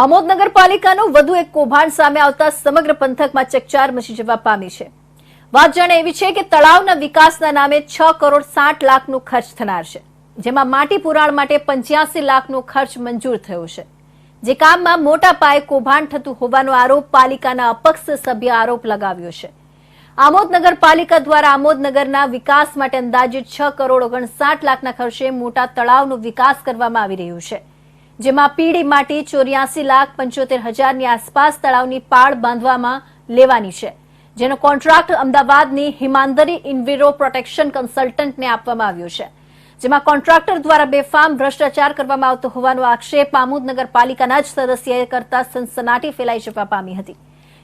આમોદ નગરપાલિકાનું વધુ એક કૌભાંડ સામે આવતા સમગ્ર પંથકમાં ચકચાર મચી જવા પામી છે. વાત જાણે એવી છે કે તળાવના વિકાસના નામે છ કરોડ સાઠ લાખનો ખર્ચ થનાર છે. જેમાં માટી પુરાણ માટે પંચ્યાસી લાખનો ખર્ચ મંજૂર થયો છે. જે કામમાં મોટા પાયે કૌભાંડ થતું હોવાનો આરોપ પાલિકાના અપક્ષ સભ્ય આરોપ લગાવ્યો છે. આમોદ નગરપાલિકા દ્વારા આમોદ નગરના વિકાસ માટે અંદાજે છ કરોડ ઓગણસાઠ લાખના ખર્ચે મોટા તળાવનો વિકાસ કરવામાં આવી રહ્યું છે. જેમાં પીડી માટી ચોર્યાસી લાખ પંચોતેર હજારની આસપાસ તળાવની પાળ બાંધવામાં લેવાની છે, જેનો કોન્ટ્રાક્ટ અમદાવાદની હિમાંદરી ઇન્વિરો પ્રોટેક્શન કન્સલ્ટન્ટને આપવામાં આવ્યો છે. જેમાં કોન્ટ્રાક્ટર દ્વારા બેફામ ભ્રષ્ટાચાર કરવામાં આવતો હોવાનો આક્ષેપ આમોદ નગરપાલિકાના જ સદસ્યએ કરતા સનસનાટી ફેલાઈ જવા પામી હતી.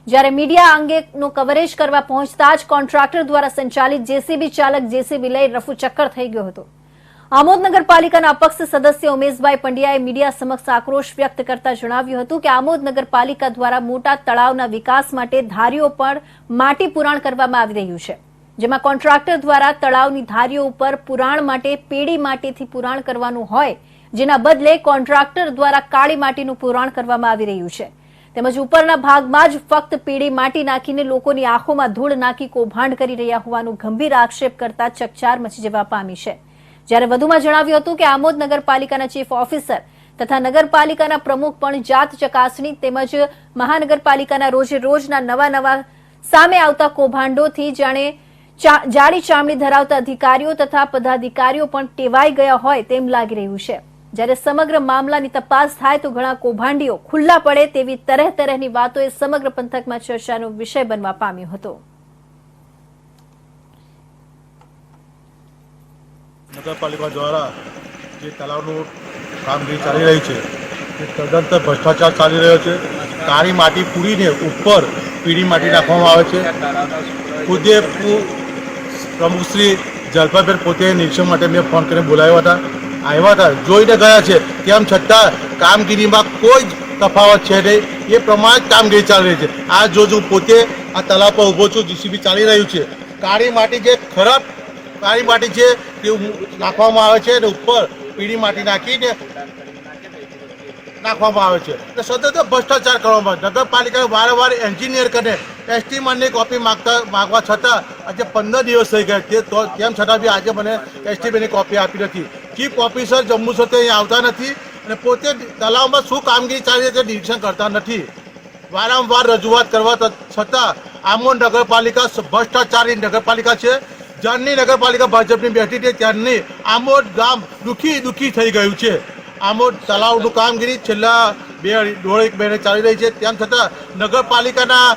જ્યારે મીડિયા અંગેનું કવરેજ કરવા પહોંચતા જ કોન્ટ્રાક્ટર દ્વારા સંચાલિત જેસીબી ચાલક જેસીબી લઈ રફુચક્કર થઈ ગયો હતો. આમોદ નગરપાલિકાના અપક્ષ સદસ્ય ઉમેશભાઈ પંડ્યાએ મીડિયા સમક્ષ આક્રોશ વ્યક્ત કરતા જણાવ્યું હતું કે આમોદ નગરપાલિકા દ્વારા મોટા તળાવના વિકાસ માટે ધારીઓ પર માટી પુરાણ કરવામાં આવી રહ્યું છે, જેમાં કોન્ટ્રાક્ટર દ્વારા તળાવની ધારીઓ ઉપર પુરાણ માટે પેડી માટીથી પુરાણ કરવાનું હોય, જેના બદલે કોન્ટ્રાક્ટર દ્વારા કાળી માટીનું પુરાણ કરવામાં આવી રહ્યું છે. તેમજ ઉપરના ભાગમાં જ ફક્ત પીળી માટી નાખીને લોકોની આંખોમાં ધૂળ નાખી કૌભાંડ કરી રહ્યા હોવાનું ગંભીર આક્ષેપ કરતા ચકચાર મચી જવા પામી છે. જ્યારે વધુમાં જણાવ્યું હતું કે આમોદ નગરપાલિકાના ચીફ ઓફિસર તથા નગરપાલિકાના પ્રમુખ પણ જાત ચકાસણી તેમજ મહાનગરપાલિકાના રોજે રોજના નવા નવા સામે આવતા કૌભાંડોથી જાણે જાડી ચામડી ધરાવતા અધિકારીઓ તથા પદાધિકારીઓ પણ ટેવાઈ ગયા હોય તેમ લાગી રહ્યું છે. જ્યારે સમગ્ર મામલાની તપાસ થાય તો ઘણા કૌભાંડીઓ ખુલ્લા પડે તેવી તરહ તરહની વાતોએ સમગ્ર પંથકમાં ચર્ચાનો વિષય બનવા પામ્યો હતો. નગરપાલિકા દ્વારા જે તળાવનું કામગીરી ચાલી રહી છે, તે તદંતર ભ્રષ્ટાચાર ચાલી રહ્યો છે. કાળી માટી પૂરીને ઉપર પીળી માટી નાખવામાં આવે છે. ખુદે પ્રમુખશ્રી જલપાભેર પોતે નિરીક્ષણ માટે મેં ફોન કરીને બોલાવ્યા હતા. આવ્યા હતા, જોઈને ગયા છે. તેમ છતાં કામગીરીમાં કોઈ જ તફાવત છે નહીં. એ પ્રમાણે જ કામગીરી ચાલી રહી છે. આ જો હું પોતે આ તળાવ પર ઊભો છું જીસીબી ચાલી રહ્યું છે. કાળી માટી જે ખરાબ કાળી માટી છે તે નાખવામાં આવે છે અને ઉપર પીળી માટી નાખીને નાખવામાં આવે છે. અને સતત ભ્રષ્ટાચાર કરવામાં આવે. નગરપાલિકાએ વારંવાર એન્જિનિયર કરીને એસ્ટીમેન્ટની કોપી માંગતા માંગવા છતાં આજે પંદર દિવસ થઈ ગયા તે તો તેમ છતાં બી આજે મને એસ્ટીમેન્ટની કોપી આપી નથી. ચીફ ઓફિસર જમ્મુ સાથે અહીં આવતા નથી અને પોતે તલાવમાં શું કામગીરી ચાલી તે નિરીક્ષણ કરતા નથી. વારંવાર રજૂઆત કરવા છતાં આમોદ નગરપાલિકા સ- ભ્રષ્ટાચારી નગરપાલિકા છે. જ્યારની નગરપાલિકા ભાજપની બેઠી છે, ત્યારની આમોદ ગામ દુઃખી દુઃખી થઈ ગયું છે. આમોદ તલાવનું કામગીરી છેલ્લા બે દોઢ એક મહિને ચાલી રહી છે. તેમ છતાં નગરપાલિકાના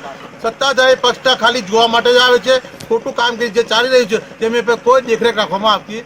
સત્તાધારી પક્ષના ખાલી જોવા માટે જ આવે છે. ખોટું કામગીરી જે ચાલી રહ્યું છે, તેની પર કોઈ દેખરેખ રાખવામાં આવતી